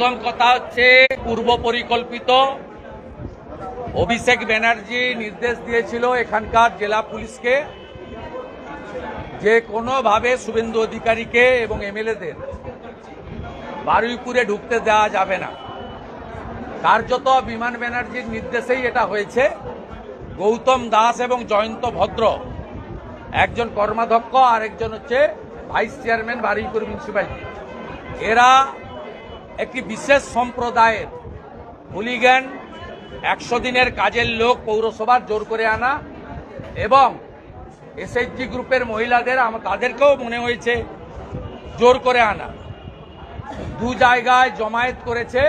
প্রথম কথা হচ্ছে পূর্ব পরিকল্পিত। অভিষেক ব্যানার্জি নির্দেশ দিয়েছিল এখানকার জেলা পুলিশকে যে কোনোভাবে শুভেন্দু অধিকারীকে এবং এমএলএদের বারুইপুরে ঢুকতে দেওয়া যাবে না। কার্যত বিমান ব্যানার্জির নির্দেশেই এটা হয়েছে। গৌতম দাস এবং জয়ন্ত ভদ্র, একজন কর্মাধ্যক্ষ আর একজন হচ্ছে ভাইস চেয়ারম্যান বারুইপুর মিউনিসিপ্যালিটি। এরা একটি বিশেষ সম্প্রদায়ের হুলিগ্যান একশো দিনের কাজের লোক পৌরসভার জোর করে আনা এবং এসএইচজি গ্রুপের মহিলাদের তাদেরকেও মনে হয়েছে জোর করে আনা। দু জায়গায় জমায়েত করেছে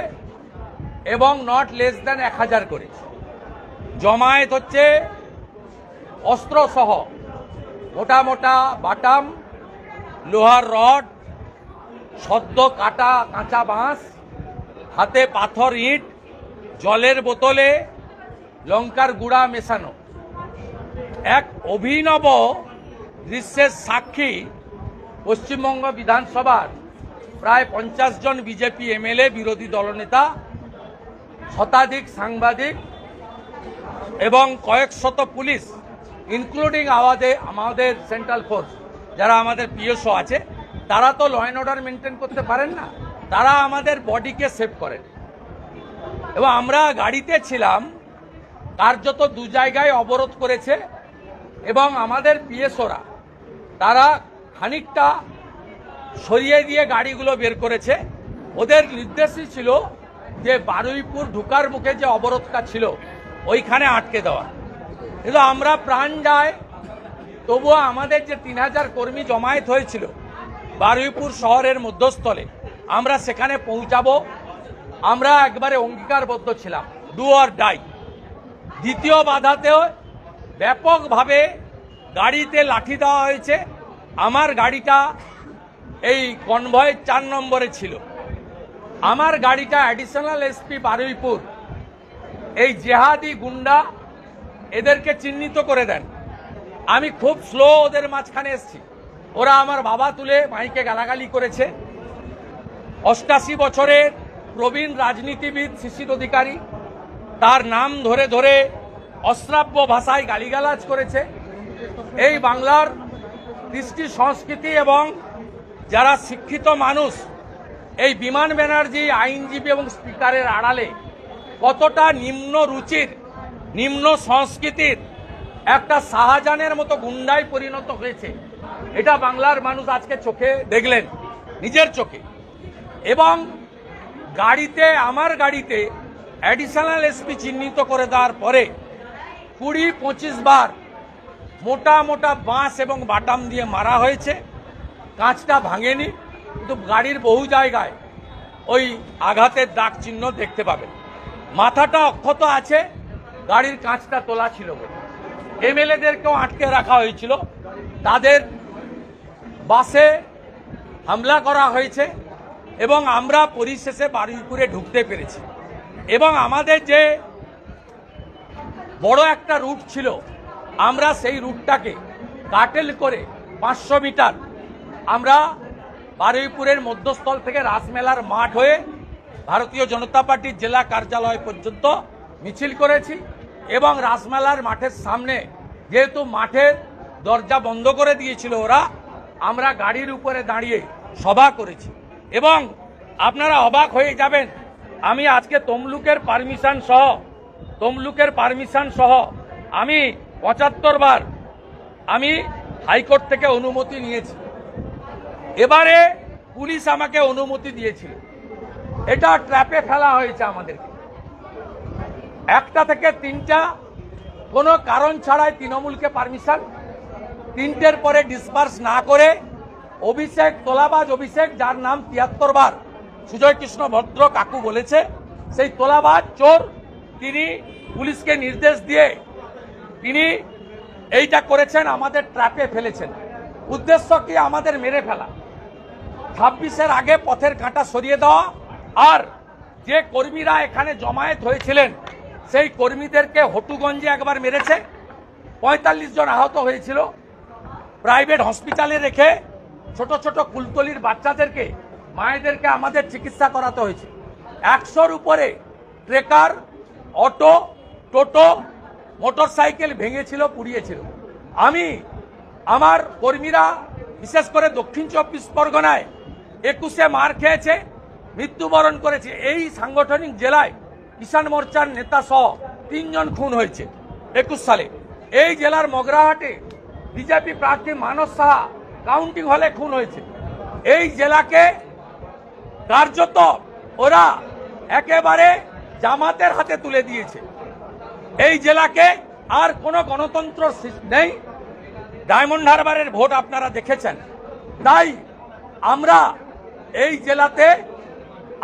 এবং নট লেস দ্যান এক হাজার করেছে। জমায়েত হচ্ছে অস্ত্রসহ মোটা মোটা বাটাম, লোহার রড সদ্য কাটা কাঁচা বাঁশ, হাতে পাথর ইট, জলের বোতলে লঙ্কার গুঁড়া মেশানো। এক অভিনব দৃশ্যের সাক্ষী পশ্চিমবঙ্গ বিধানসভার প্রায় পঞ্চাশ জন বিজেপি এমএলএ, বিরোধী দলনেতা, শতাধিক সাংবাদিক এবং কয়েক শত পুলিশ ইনক্লুডিং আমাদের আমাদের সেন্ট্রাল ফোর্স যারা আমাদের পিএসও আছে। তারা তো ল অ্যান্ড অর্ডার মেনটেন করতে পারেন না। তারা আমাদের বডিকে সেভ করেন। এবং আমরা গাড়িতে ছিলাম, কার্যত দু জায়গায় অবরোধ করেছে, এবং আমাদের পিএসওরা তারা খানিকটা সরিয়ে দিয়ে গাড়িগুলো বের করেছে। ওদের নির্দেশই ছিল যে বারুইপুর ঢুকার মুখে যে অবরোধটা ছিল, ওইখানে আটকে দেওয়া। কিন্তু আমরা প্রাণ যায়, তবুও আমাদের যে তিন হাজার কর্মী জমায়েত হয়েছিল বারুইপুর শহরের মধ্যস্থলে। আমরা সেখানে পৌঁছাবো। আমরা একবারে অঙ্গীকারবদ্ধ ছিলাম। ডু অর ডাই দ্বিতীয় বাধাতেও ব্যাপকভাবে গাড়িতে লাঠি দেওয়া হয়েছে। আমার গাড়িটা এই কনভয় চার নম্বরে ছিল। আমার গাড়িটা অ্যাডিশনাল এসপি বারুইপুর। এই জেহাদি গুন্ডা এদেরকে চিহ্নিত করে দেন। আমি খুব স্লো ওদের মাঝখানে এসেছি। ওরা আমার বাবা তুলে মাইকে গালাগালি করেছে। অষ্টাশি বছরের প্রবীণ রাজনীতিবিদ শিশির অধিকারী, তার নাম ধরে ধরে অশ্রাব্য ভাষায় গালিগালাজ করেছে। এই বাংলার কৃষ্টি সংস্কৃতি এবং যারা শিক্ষিত মানুষ, এই বিমান ব্যানার্জি, আইনজীবী এবং স্পিকারের আড়ালে কতটা নিম্ন রুচির, নিম্ন সংস্কৃতির একটা শাহজাহানের মতো গুন্ডায় পরিণত হয়েছে। এটা বাংলার মানুষ আজকে চোখে দেখলেন, নিজের চোখে। এবং গাড়িতে, আমার গাড়িতে অ্যাডিশনাল এসপি চিহ্নিত করে দেওয়ার পরে কুড়ি, পঁচিশ বার মোটা মোটা বাঁশ এবং বাটাম দিয়ে মারা হয়েছে। কাঁচটা ভাঙেনি, কিন্তু গাড়ির বহু জায়গায় ওই আঘাতের দাগ চিহ্ন দেখতে পাবেন। মাথাটা অক্ষত আছে, গাড়ির কাঁচটা তোলা ছিল বলে। এমএলএদেরকেও আটকে রাখা হয়েছিল। তাদের বাসে হামলা করা হয়েছে এবং আমরা পরিশেষে বারুইপুরে ঢুকতে পেরেছি। এবং আমাদের যে বড় একটা রুট ছিল, আমরা সেই রুটটাকে কাটেল করে পাঁচশো মিটার আমরা বারুইপুরের মধ্যস্থল থেকে রাসমেলার মাঠ হয়ে ভারতীয় জনতা পার্টির জেলা কার্যালয় পর্যন্ত মিছিল করেছি এবং রাসমেলার মাঠের সামনে যেহেতু মাঠের দরজা বন্ধ করে দিয়েছিল ওরা আমরা গাড়ির উপরে দাঁড়িয়ে সভা করেছি। এবং আপনারা অবাক হয়ে যাবেন, আমি আজকে তমলুকের পারমিশন সহ, তমলুকের পারমিশন সহ আমি পঁচাত্তর বার আমি হাইকোর্ট থেকে অনুমতি নিয়েছি। এবারে পুলিশ আমাকে অনুমতি দিয়েছিল। এটা ট্র্যাপে ফেলা হয়েছে আমাদেরকে। একটা থেকে তিনটা, কোনো কারণ ছাড়াই তৃণমূলকে পারমিশন তিনটের পরে ডিসপার্স না করে অভিষেক, তোলাবাজ অভিষেক, যার নাম তিয়াত্তর বার। সুজয় কৃষ্ণ ভদ্র কাকু বলেছে, সেই তোলাবাজ, চোর, তিনি পুলিশকে নির্দেশ দিয়ে তিনি এইটা করেছেন, আমাদের ট্র্যাপে ফেলেছেন। উদ্দেশ্য কি? আমাদের মেরে ফেলা। ছাব্বিশের আগে পথের কাঁটা সরিয়ে দেওয়া, আর যে কর্মীরা এখানে জমায়েত হয়েছিলেন, সেই কর্মীদেরকে হটুগঞ্জে একবার মেরেছে। পঁয়তাল্লিশ জন আহত হয়েছিল। প্রাইভেট হসপিটালে রেখে ছোট ছোট কুলতলির বাচ্চাদেরকে, মায়েদেরকে আমাদের চিকিৎসা করাতে হয়েছে। একশোর উপরে ট্রেকার, অটো, টোটো, মোটরসাইকেল ভেঙেছিল, পুড়িয়েছিল। আমি, আমার কর্মীরা, বিশেষ করে দক্ষিণ চব্বিশ পরগনায় একুশে মার খেয়েছে, মৃত্যুবরণ করেছে। এই সাংগঠনিক জেলায় কিষাণ মোর্চার নেতা সহ তিনজন খুন হয়েছে একুশ সালে। এই জেলার মগরাহাটে বিজেপি প্রার্থী মানস সাহা কাউন্টিং হলে খুন হয়েছে। এই জেলাকে কার্যত ওরা একেবারে জামাতের হাতে তুলে দিয়েছে। এই জেলাকে আর কোনো গণতন্ত্র নেই। ডায়মন্ড হারবারের ভোট আপনারা দেখেছেন। তাই আমরা এই জেলাতে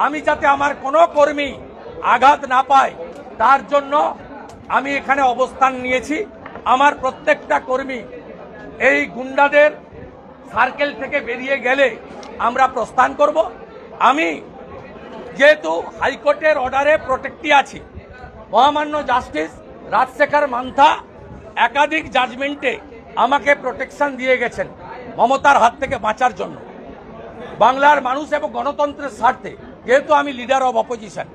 আমি যাতে আমার কোনো কর্মী আঘাত না পায়, তার জন্য আমি এখানে অবস্থান নিয়েছি। আমার প্রত্যেকটা কর্মী এই গুন্ডাদের সার্কেল থেকে বেরিয়ে গেলে আমরা প্রস্থান করব। আমি যেহেতু হাইকোর্টের অর্ডারে প্রোটেক্টি আছি, মহামান্য জাস্টিস রাজশেখর মান্থা একাধিক জাজমেন্টে আমাকে প্রোটেকশন দিয়ে গেছেন মমতার হাত থেকে বাঁচার জন্য। বাংলার মানুষ এবং গণতন্ত্রের স্বার্থে, যেহেতু আমি লিডার অব অপোজিশন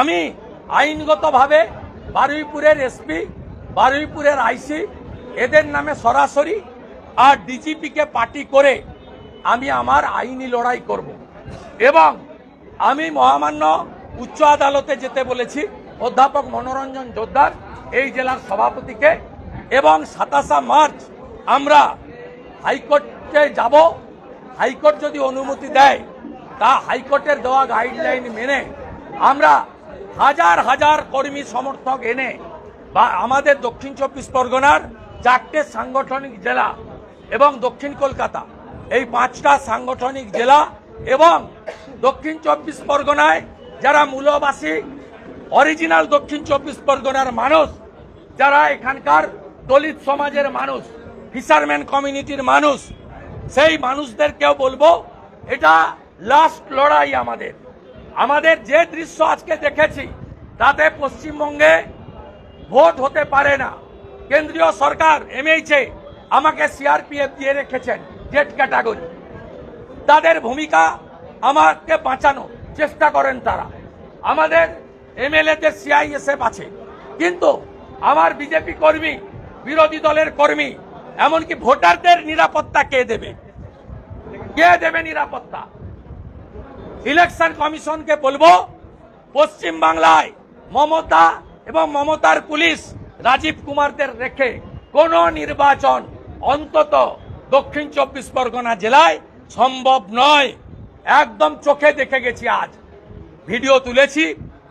আমি আইনগতভাবে বারুইপুরের এসপি বারুইপুরের আইসি এদের নামে সরাসরি আর ডিজিপিকে পার্টি করে আমি আমার আইনি লড়াই করব। এবং আমি মহামান্য উচ্চ আদালতে যেতে বলেছি, অধ্যাপক মনোরঞ্জন জোদ্দার, এই জেলার সভাপতিকে। এবং সাতাশা মার্চ আমরা হাইকোর্টে যাব। হাইকোর্ট যদি অনুমতি দেয়, তা হাইকোর্টের দেওয়া গাইডলাইন মেনে আমরা হাজার হাজার কর্মী সমর্থক এনে বা আমাদের দক্ষিণ চব্বিশ পরগনার চারটে সাংগঠনিক জেলা এবং দক্ষিণ কলকাতা। এই পাঁচটা সাংগঠনিক জেলা এবং দক্ষিণ চব্বিশ পরগনায় যারা মূলবাসী, অরিজিনাল দক্ষিণ চব্বিশ পরগনার মানুষ, যারা এখানকার দলিত সমাজের মানুষ ফিশারম্যান কমিউনিটির মানুষ, সেই মানুষদেরকেও বলব, এটা লাস্ট লড়াই আমাদের। আমাদের যে দৃশ্য আজকে দেখেছি, তাতে পশ্চিমবঙ্গে ভোট হতে পারে না। কেন্দ্রীয় সরকার এমএইচে আমাকে সিআরপিএফ দিয়ে রেখেছেন জেট ক্যাটাগরি। তাদের ভূমিকা আমাকে বাঁচানো চেষ্টা করেন তারা। আমাদের এমএলএদের সিআইএসএফ আছে। কিন্তু আমার বিজেপি কর্মী, বিরোধী দলের কর্মী, এমনকি ভোটারদের নিরাপত্তা কে দেবে? কে দেবে নিরাপত্তা? ইলেকশন কমিশনকে বলব, পশ্চিম বাংলায় মমতা এবং মমতার পুলিশ রাজীব কুমারদের রেখে কোন নির্বাচন অন্তত দক্ষিণ চব্বিশ পরগনা জেলায় সম্ভব নয়। একদম চোখে দেখে গেছি আজ। ভিডিও তুলেছি,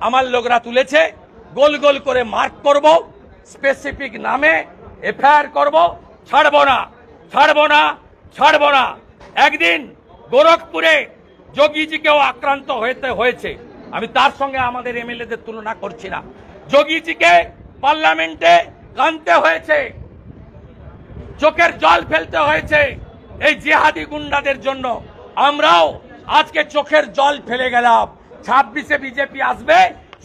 আমার লোকরা তুলেছে, গোল গোল করে মার্ক করব স্পেসিফিক নামে এফআইআর করব, ছাড়ব না ছাড়ব না ছাড়ব না। একদিন গোরখপুরে যোগীজিকেও আক্রান্ত হয়েতে হয়েছে। আমি তার সঙ্গে আমাদের এমএলএদের তুলনা করছি না। যোগীজিকে পার্লামেন্টে কানতে হয়েছে। চোখের জল ফেলতে হয়েছে এই জেহাদি গুন্ডাদের জন্য আমরাও আজকে চোখের জল ফেলে গেলাম ছাব্বিশে বিজেপি আসবে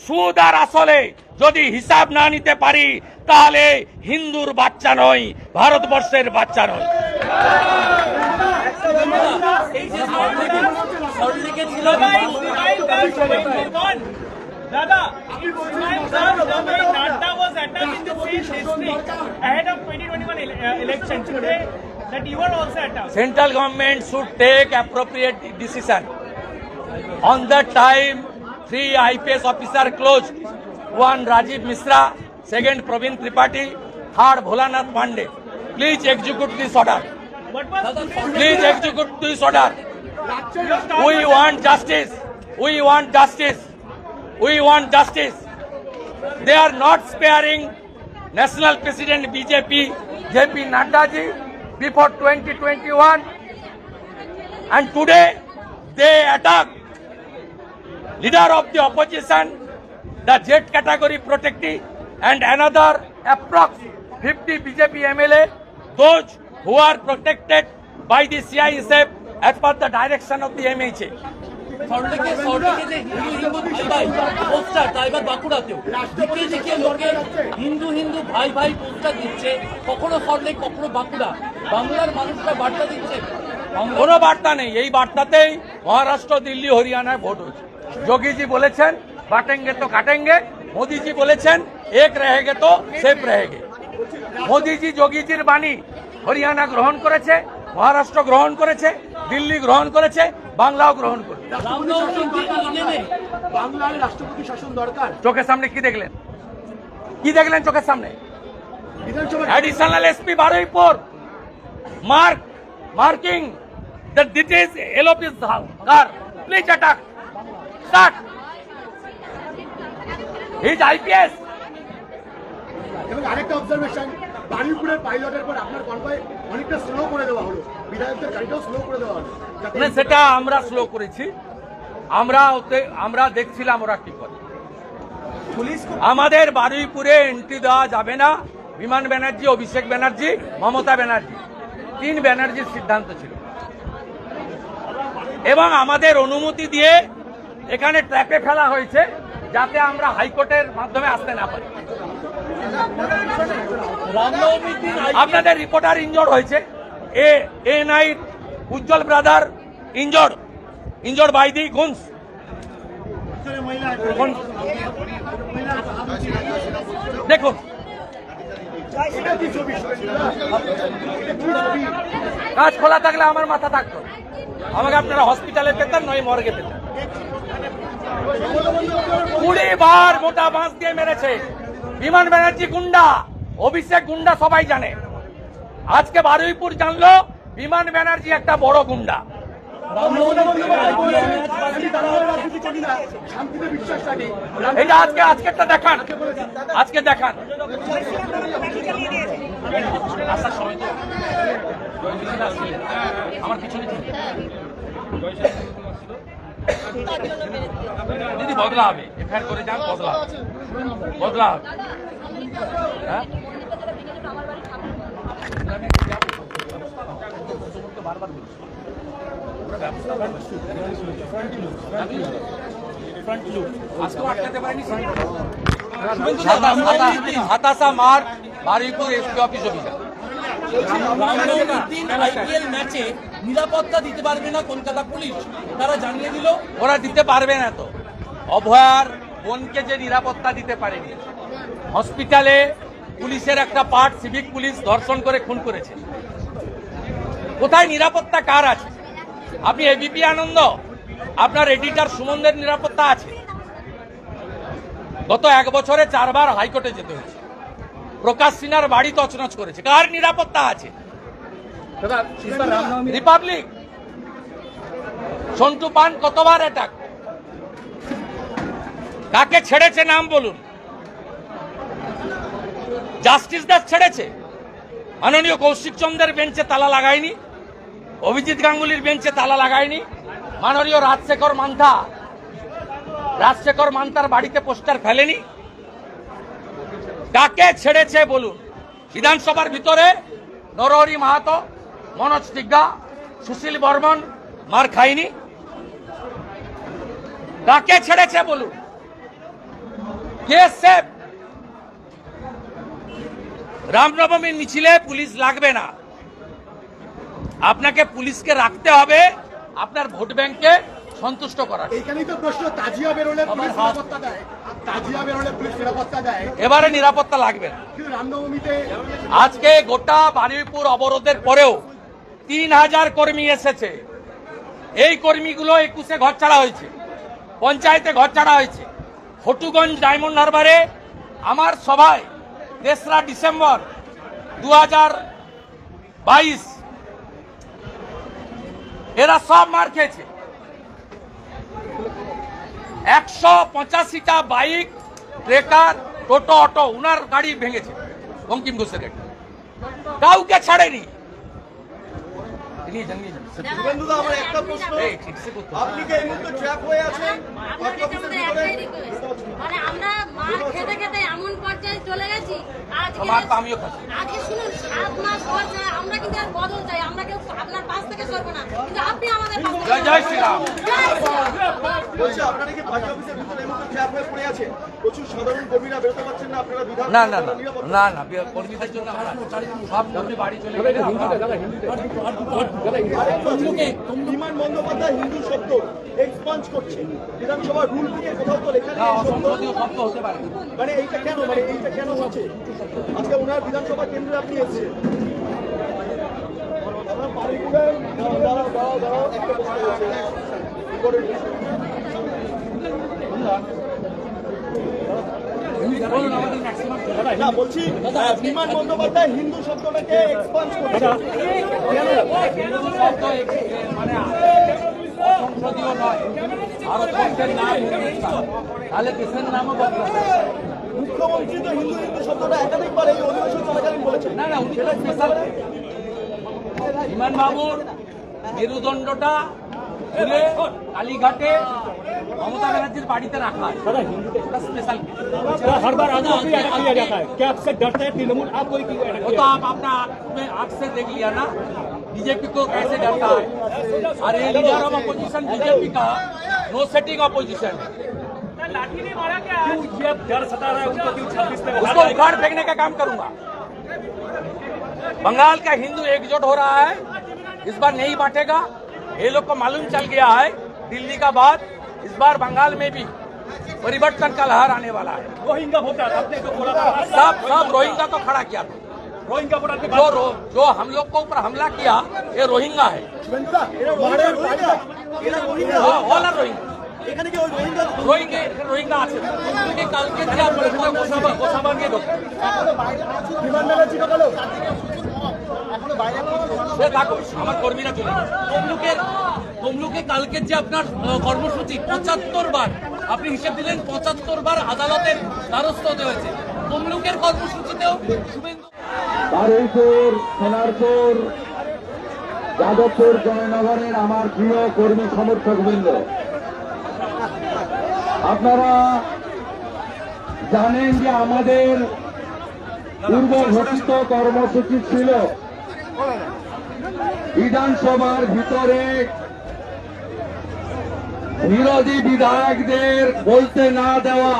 সুদ আর আসলে যদি হিসাব না নিতে পারি তাহলে হিন্দুর বাচ্চা নয় ভারতবর্ষের বাচ্চা নয় ছিল Dada, my son, the way Nadda was attacked in the same district ahead of 2021 ele- uh, election today, that you were also attacked. central government should take appropriate decision. On that time, three IPS officer closed. One Rajiv Misra, second Praveen Tripathi, third Bholanath Pandey. Please execute this order. Was Please execute this order. We want justice. We want justice. We want justice. They are not sparing National President BJP, JP Nadda ji, before 2021. And today they attack leader of the opposition, the jet category protectee, and another approx 50 BJP MLA, those who are protected by the CISF as per the direction of the MHA. সল্টলেকে সল্টলেকে যে হিন্দু হিন্দু ভাই ভাই poster তাই এবার বাঁকুড়াতেও। দিকে দিকে লোকে হিন্দু হিন্দু ভাই ভাই পোস্টার দিচ্ছে। কখনো সল্টলেক কখনো বাঁকুড়া। বাংলার মানুষরা বার্তা দিচ্ছে। কোনো বার্তা নেই। এই বার্তাতেই মহারাষ্ট্র, দিল্লি, হরিয়ানায় ভোট হয়েছে। যোগী জি বলেছেন, বাটেঙ্গে তো কাটেঙ্গে। মোদিজি বলেছেন, এক রেহেগে তো সেফ রেহেগে। মোদিজি যোগীজির বাণী হরিয়ানা গ্রহণ করেছে, মহারাষ্ট্র গ্রহণ করেছে। দিল্লি গ্রহণ করেছে বাংলাও গ্রহণ করেছে বাংলায় রাষ্ট্রপতি শাসন দরকার চোখের সামনে কি দেখলেন কি দেখলেন চোখের সামনে LOP's car. Please attack. Start. He's IPS. এবং আরেকটা অবজারভেশন বারুইপুরের পাইলটের পর আপনার কনভয় অনেকটা স্লো করে দেওয়া হলো যাতে মানে সেটা আমরা স্লো করেছি। আমরা ওতে আমরা দেখছিলাম ওরা কি করে। আমাদের বারুইপুরে এন্ট্রি দেওয়া যাবে না। বিমান ব্যানার্জি অভিষেক ব্যানার্জি মমতা ব্যানার্জি। তিন ব্যানার্জির সিদ্ধান্ত ছিল। এবং আমাদের অনুমতি দিয়ে এখানে ট্র্যাপে ফেলা হয়েছে যাতে আমরা হাইকোর্টের মাধ্যমে আসতে না পারি। আপনাদের রিপোর্টার ইনজোর্ড হয়েছে। A N I Ujjwal brother injured injured by the goons. দেখুন। কাজ খোলা থাকলে আমার মাথা থাকতো। আমাকে আপনারা হসপিটালে পেতেন, নয় মর্গে পেতেন। কুড়ি বার মোটা বাঁশ দিয়ে মেরেছে। বিমান ব্যানার্জি গুন্ডা, অভিষেক গুন্ডা সবাই জানে। আজকে বারুইপুর জানলো বিমান ব্যানার্জি একটা বড় গুন্ডা। এটা আজকে, আজকেরটা দেখান। আজকে দেখান। আমার পিছনে দিদি বদলা হবে এফআইআর করে যান বদলা হবে। বদলা হবে হ্যাঁ? আটকাতে হাতাশা মার বারুইপুর এসপি অফিস আইপিএল ম্যাচে নিরাপত্তা দিতে পারবে না কলকাতা পুলিশ তারা জানিয়ে দিল ওরা দিতে পারবে না তো অভয়ার বোনকে যে নিরাপত্তা দিতে পারেনি হসপিটালে পুলিশের একটা পার্ট সিভিক পুলিশ ধর্ষণ করে খুন করেছে। কোথায় নিরাপত্তা? কার আছে? আপনি এবিপি আনন্দ? আপনার এডিটার সুমনদের নিরাপত্তা আছে? গত এক বছরে চারবার হাইকোর্টে যেতে হয়েছে। প্রকাশ সিনহার বাড়ি তছনছ করেছে। কার নিরাপত্তা আছে? রিপাবলিক সন্টু পান কতবার অ্যাটাক কাকে ছেড়েছে নাম বলুন? জাস্টিস দাস ছেড়েছে। মাননীয় কৌশিক চন্দ্রের বেঞ্চে তালা লাগায়নি, অভিজিৎ গাঙ্গুলির বেঞ্চে তালা লাগায়নি, মাননীয় রাজশেখর মান্থা, রাজশেখর মান্তার বাড়িতে পোস্টার ফেলেনি। কাকে ছেড়েছে বলুন? বিধানসভার ভিতরে নরহরি মাহাতো, মনোজ টিগ্গা সুশীল বর্মন, মার খায়নি কাকে ছেড়েছে বলুন? কে সেফ? রামনবমীর মিছিলে পুলিশ লাগবে না। আপনাকে পুলিশকে রাখতে হবে আপনার ভোট ব্যাংককে সন্তুষ্ট করার। তো প্রশ্ন তাজিয়া বেরোলে পুলিশ নিরাপত্তা দেয়। তাজিয়া বেরোলে পুলিশ নিরাপত্তা দেয়। এবারে নিরাপত্তা লাগবে না। রামনবমীতে আজকে গোটা বারুইপুর অবরোধের পরেও তিন হাজার কর্মী এসেছে। এই কর্মীগুলো একুশে ঘর ছাড়া হয়েছে পঞ্চায়েতে ঘর ছাড়া হয়েছে। ফটুগঞ্জ ডায়মন্ড হারবারে আমার সভায় তেসরা ডিসেম্বর দু হাজার বাইশ। এরা সব মার খেয়েছে। একশো পঁচাশিটা বাইক ট্রেকার টোটো অটো উনার গাড়ি ভেঙেছে বঙ্কিম ঘোষের গাড়ি। কাউকে ছাড়েনি। একটা প্রশ্ন। আপনি কি এই মুহূর্তে ট্র্যাপ হয়ে আছেন? মানে আমরা মার খেতে খেতে এমন পর্যায়ে চলে গেছি আজকে শুনুন সাত মাস পর আমরা কিন্তু আর বদল চাই আমরা কেউ আপনার পাশ থেকে সরবো না কিন্তু আপনি আমাদের পাশ থেকে জয় জয় শ্রীরাম। বলছি আপনারা কি পার্টি অফিসের ভিতরে এই মুহূর্তে হয়ে পড়ে আছে প্রচুর সাধারণ কর্মীরা বেরোতে পারছেন না আপনারা বিধান না না না। না না কর্মীদের জন্য সব কর্মী বাড়ি চলে গেলে বিমান বন্দ্যোপাধ্যায় হিন্দু শব্দ এক্সপাঞ্জ করছে। বিধানসভার রুল বুকে কোথাও তো লেখা নেই এই শব্দ। হতে পারে। মানে এইটা কেন? মানে এইটা কেন হচ্ছে? আজকে ওনার বিধানসভা কেন্দ্রে আপনি এসেছেন। না বলছি বিমান বন্দ্যোপাধ্যায় হিন্দু শব্দটাকে এক্সপান্স করছে। হিন্দু মানে অসংসদীয় নয় ভারতবর্ষের নাম হিন্দুস্তান তাহলে দেশের নামও বদলাতে হবে। মুখ্যমন্ত্রী তো হিন্দু হিন্দু শব্দটা একাধিকবার এই অধিবেশন চলাকালীন বলেছেন না না উনি তো স্পেশাল বিমান বাবুর মেরুদণ্ডটা খুলে কালীঘাটে মমতা ব্যানার্জির বাড়িতে রাখা হয় ওটা স্পেশাল हर बार आगे आगे अटैक किया जाता है क्या आपसे डरते हैं तृणमूल आप कोई क्यों अटैक वो तो आप अपना आंख में आंख से देख लिया ना बीजेपी को कैसे डरता है? अरे लीडर ऑफ़ अपोजिशन बीजेपी का। नो सेटिंग अपोजिशन है? उसको उखाड़ फेंकने का काम करूँगा। बंगाल का हिंदू एकजुट हो रहा है। इस बार नहीं बांटेगा। ये लोग को मालूम चल गया है दिल्ली का बाद इस बार बंगाल में भी परिवर्तन का लहर आने वाला है। रोहिंगा था। सब सब रोहिंगा को खड़ा किया था। रोहिंगा वोटर के जो रो, जो हम लोग को ऊपर हमला किया ये रोहिंगा है শুভেন্দুদা, এরা রোহিঙ্গা, রোহিঙ্গা, এরা রোহিঙ্গা। অল আর রোহিঙ্গা এখানে কি ওই রোহিঙ্গা রোহিঙ্গা রোহিঙ্গা আছে তুমি কালকে যে আপনার গোসাবা গোসাবা নিয়ে ঢোকে বিমান ব্যানার্জি ঢোকালো সে থাকুক আমার কর্মীরা চলে যাবে তমলুকের তমলুকে কালকের যে আপনার আহ, কর্মসূচি পঁচাত্তর বার আপনি হিসেব দিলেন পঁচাত্তর বার আদালতের দ্বারস্থ হতে হয়েছে তমলুকের কর্মসূচিতেও শুভেন্দু সোনারপুর, যাদবপুর জয়নগরের আমার প্রিয় কর্মী সমর্থক বৃন্দ। আপনারা জানেন যে আমাদের পূর্ব ঘোষিত কর্মসূচি ছিল বিধানসভার ভিতরে বিরোধী বিধায়কদের বলতে না দেওয়া।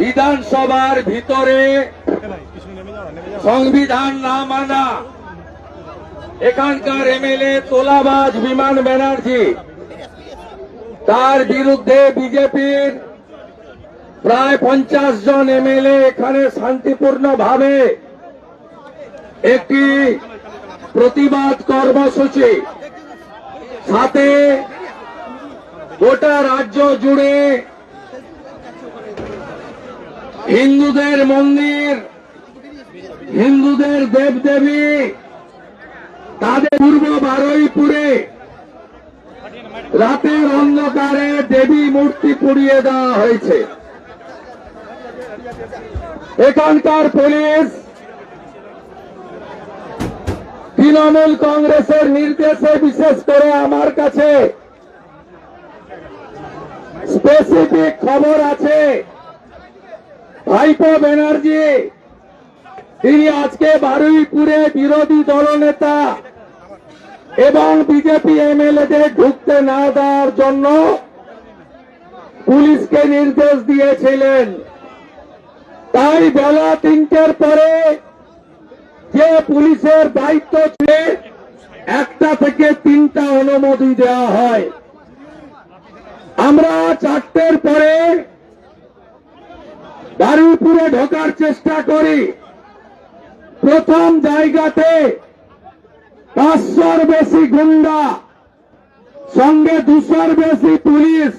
বিধানসভার ভিতরে সংবিধান না মানা এখানকার এমএলএ তোলাবাজ বিমান ব্যানার্জি, তার বিরুদ্ধে বিজেপির প্রায় পঞ্চাশ জন এমএলএ এখানে শান্তিপূর্ণভাবে একটি প্রতিবাদ কর্মসূচি, সাথে গোটা রাজ্য জুড়ে হিন্দুদের মন্দির, হিন্দুদের দেবদেবী, তাদের পূর্ব বারুইপুরে রাতের অন্ধকারে দেবী মূর্তি পুড়িয়ে দেওয়া হয়েছে। এখানকার পুলিশ তৃণমূল কংগ্রেসের নির্দেশে, বিশেষ করে আমার কাছে স্পেসিফিক খবর আছে। ভাইপো ব্যানার্জি। তিনি আজকে বারুইপুরে বিরোধী দলনেতা এবং বিজেপি এমএলএদের ঢুকতে না দেওয়ার জন্য পুলিশকে নির্দেশ দিয়েছিলেন। তাই বেলা তিনটের পরে যে পুলিশের দায়িত্ব ছিল, একটা থেকে তিনটা অনুমতি দেওয়া হয়। আমরা চারটের পরে বারুইপুরে ঢোকার চেষ্টা করি। প্রথম জায়গাতে পাঁচশোর বেশি গুন্ডা, সঙ্গে দুশোর বেশি পুলিশ।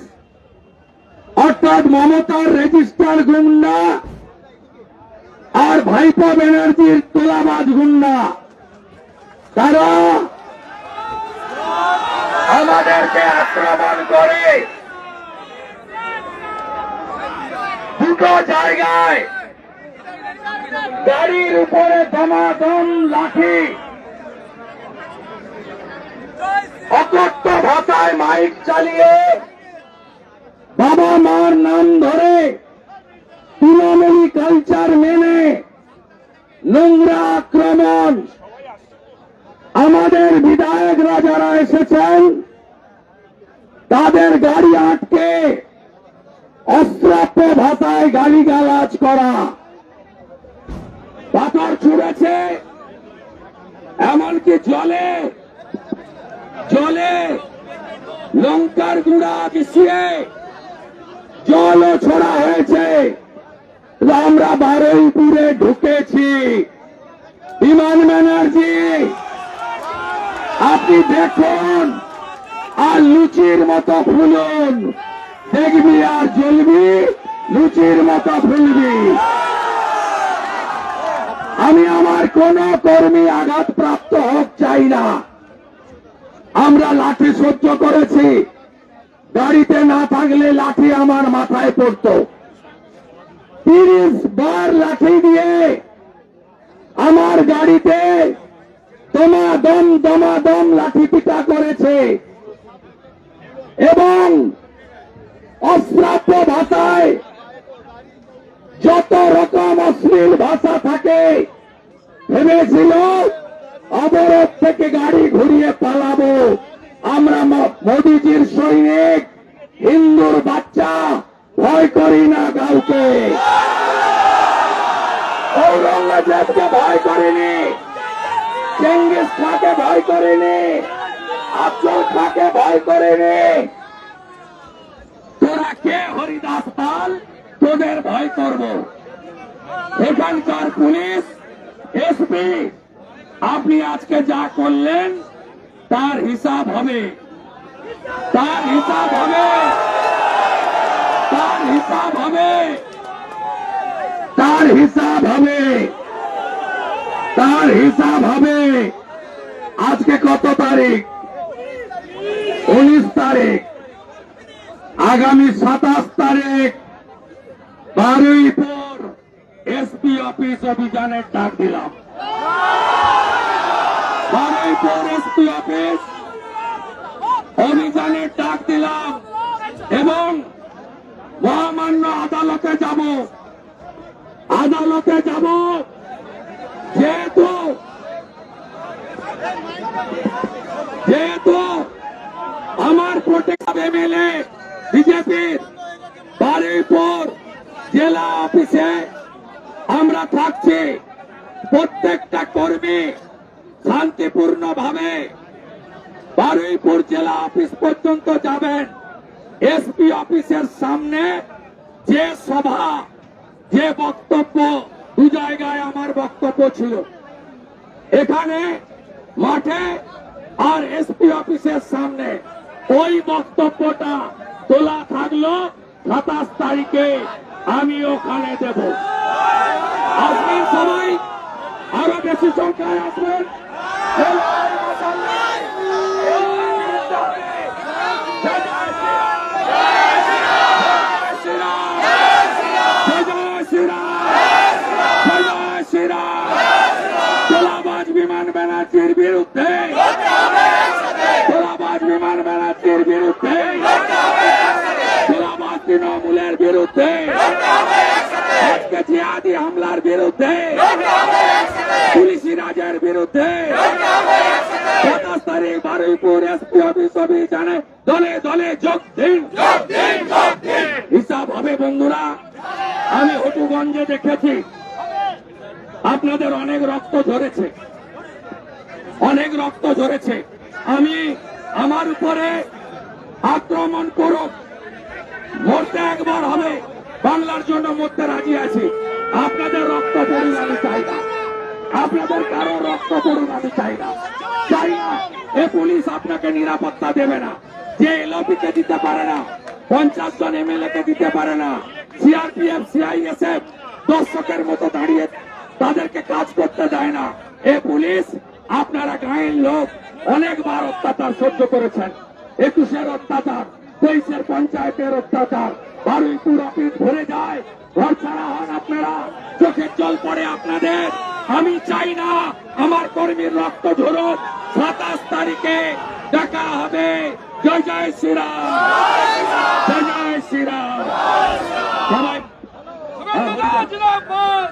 অর্থাৎ মমতার রেজিস্টার গুন্ডা আর ভাইপো ব্যানার্জির তোলাবাজ গুন্ডা। তারা আমাদেরকে আক্রমণ করে। দুটো জায়গায় গাড়ির উপরে দমাদম লাঠি। অকথ্য ভাষায় মাইক চালিয়ে বাবা মার নাম ধরে তৃণমূলী কালচার মেনে নোংরা আক্রমণ। আমাদের বিধায়করা যারা এসেছেন, তাদের গাড়ি আটকে অশ্রাব্য ভাষায় গালিগালাজ করা। পাথর ছুঁড়েছে, এমনকি জলে জলে লঙ্কার গুঁড়া মিশিয়ে জলও ছড়া হয়েছে। আমরা বারোই বারুইপুরে ঢুকেছি। বিমান ব্যানার্জি, আপনি দেখুন আর লুচির মতো ফুলুন দেখবি আর জ্বলবি, লুচির মতো ফুলবি। আমি আমার কোন কর্মী আঘাত প্রাপ্ত হোক চাই না। আমরা লাঠি সহ্য করেছি। গাড়িতে না থাকলে লাঠি আমার মাথায় পড়তো। তিরিশ বার লাঠি দিয়ে আমার গাড়িতে দমাদম দমাদম লাঠি পিটা করেছে। এবং অশ্রাব্য ভাষায় যত রকম অশ্লীল ভাষা থাকে, ভেবেছিল, অবরোধ থেকে গাড়ি ঘুরিয়ে পালাবো। আমরা মোদিজির সৈনিক, হিন্দুর বাচ্চা, ভয় করি না কাউকে। ঔরঙ্গজেবকে ভয় করেনি, চেঙ্গিস খাকে ভয় করেনি, আফজল খাকে ভয় করেনি তোরা কে হরিদাস পাল তোদের ভয় করব। এখানকার পুলিশ, এসপি, আপনি আজকে যা করলেন, তার হিসাব হবে। তার হিসাব হবে। তার হিসাব হবে। তার হিসাব হবে। তার হিসাব হবে। আজকে কত তারিখ? উনিশ তারিখ। আগামী সাতাশ তারিখ বারুইপুর এসপি অফিস অভিযানের ডাক দিলাম। বারুইপুর এসপি অফিস অভিযানের ডাক দিলাম এবং মহামান্য আদালতে যাব। আদালতে যাব যেহেতু যেহেতু আমার প্রোটেক্ট এমএলএ বিজেপির বারুইপুর জেলা অফিসে আমরা থাকছি। প্রত্যেকটা কর্মী শান্তিপূর্ণ ভাবে বারুইপুর জেলা অফিস পর্যন্ত যাবেন। এসপি অফিসের সামনে যে সভা, যে বক্তব্য, দু জায়গায় আমার বক্তব্য ছিল। এখানে মাঠে আর এসপি অফিসের সামনে ওই বক্তব্যটা তোলা থাকল সাতাশ তারিখে আমি ওখানে দেব আসবেন সবাই আরও বেশি সংখ্যায় আসবেন বিমান ব্যানার্জির বিরুদ্ধে তোলাবাজ বিমান ব্যানার্জির বিরুদ্ধে তোলাবাজ তৃণমূলের বিরুদ্ধে আজকে জিহাদি হামলার বিরুদ্ধে পুলিশি রাজের বিরুদ্ধে সাতাশ বারুইপুর এসপি অফিস অভিযানে দলে দলে যোগ দিন। হিসাব হবে বন্ধুরা আমি হটুগঞ্জে দেখেছি। আপনাদের অনেক রক্ত ঝরেছে। অনেক রক্ত ঝরেছে। আমি আমার উপরে আক্রমণ করুক। মরতে একবার হবে। বাংলার জন্য মরতে রাজি আছি। আপনাদের রক্ত পড়ুন আমি চাই না। আপনাদের কারও রক্ত পড়ুন আমি চাই না চাই না এ পুলিশ আপনাকে নিরাপত্তা দেবে না যে এলওপি কে দিতে পারে না। পঞ্চাশ জন এমএলএ কে দিতে পারে না। সিআরপিএফ, সিআইএসএফ দর্শকের মতো দাঁড়িয়ে তাদেরকে কাজ করতে দেয় না। এ পুলিশ, আপনারা গায়ের লোক, অনেকবার অত্যাচার সহ্য করেছেন। একুশের অত্যাচার, তেইশের পঞ্চায়েতের অত্যাচার, বারুইপুর অফিস ভরে যায়, ঘর ছাড়া হন আপনারা, চোখের জল পড়ে আপনাদের। আমি চাই না আমার কর্মীর রক্ত ঝরুক। সাতাশ তারিখে দেখা হবে। জয় জয় শ্রীরাম। জয় জয় শ্রীরাম। সবাই জিন্দাবাদ।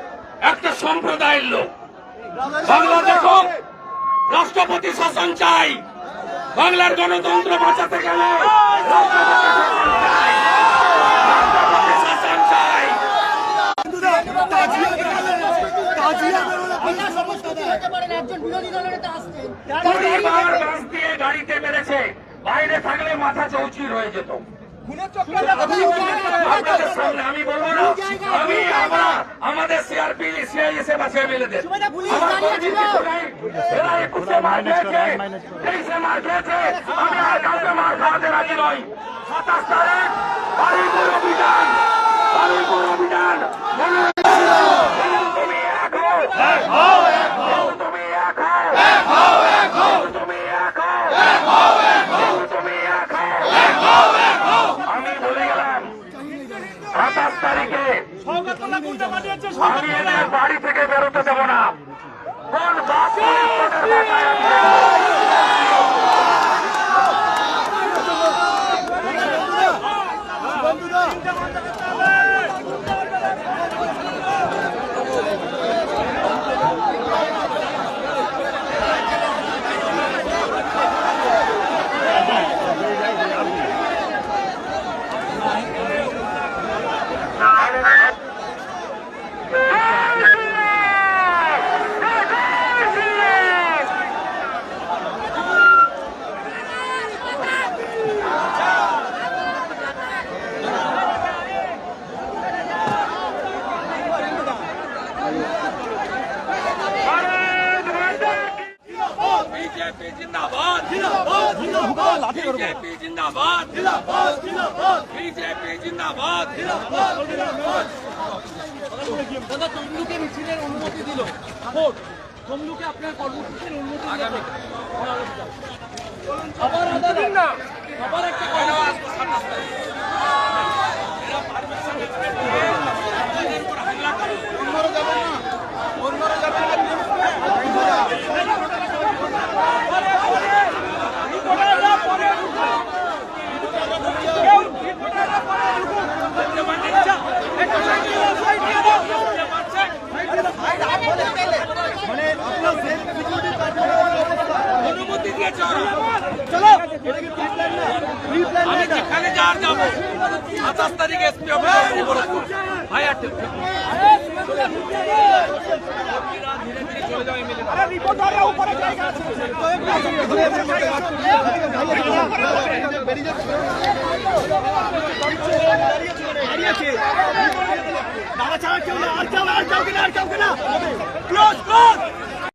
একটা সম্প্রদায়ের লোক। বাংলাদেশ রাষ্ট্রপতি শাসন চাই। বাংলার গণতন্ত্র বাঁচাতে গেলে গাড়িতে মেরেছে। বাইরে থাকলে মাথা চৌচির হয়ে যেত। আপনাদের সামনে আমি বলব না। আমি আমরা আমাদের সিআরপি সিআইএসএ বা এরা একুশে মার খেয়েছে তেইশে মার খেয়েছে আমি আর কাউকে মার খাওয়াতে রাজি নই। সাতাশ তারিখ বারুইপুর অভিযান। বারুইপুর অভিযান। তুমি এক তুমি এক হও তুমি এক হও তুমি এক হও আমি বলে গেলাম সাতাশ তারিখে আমি বাড়ি থেকে বেরোতে দেবো না। কোন বাপ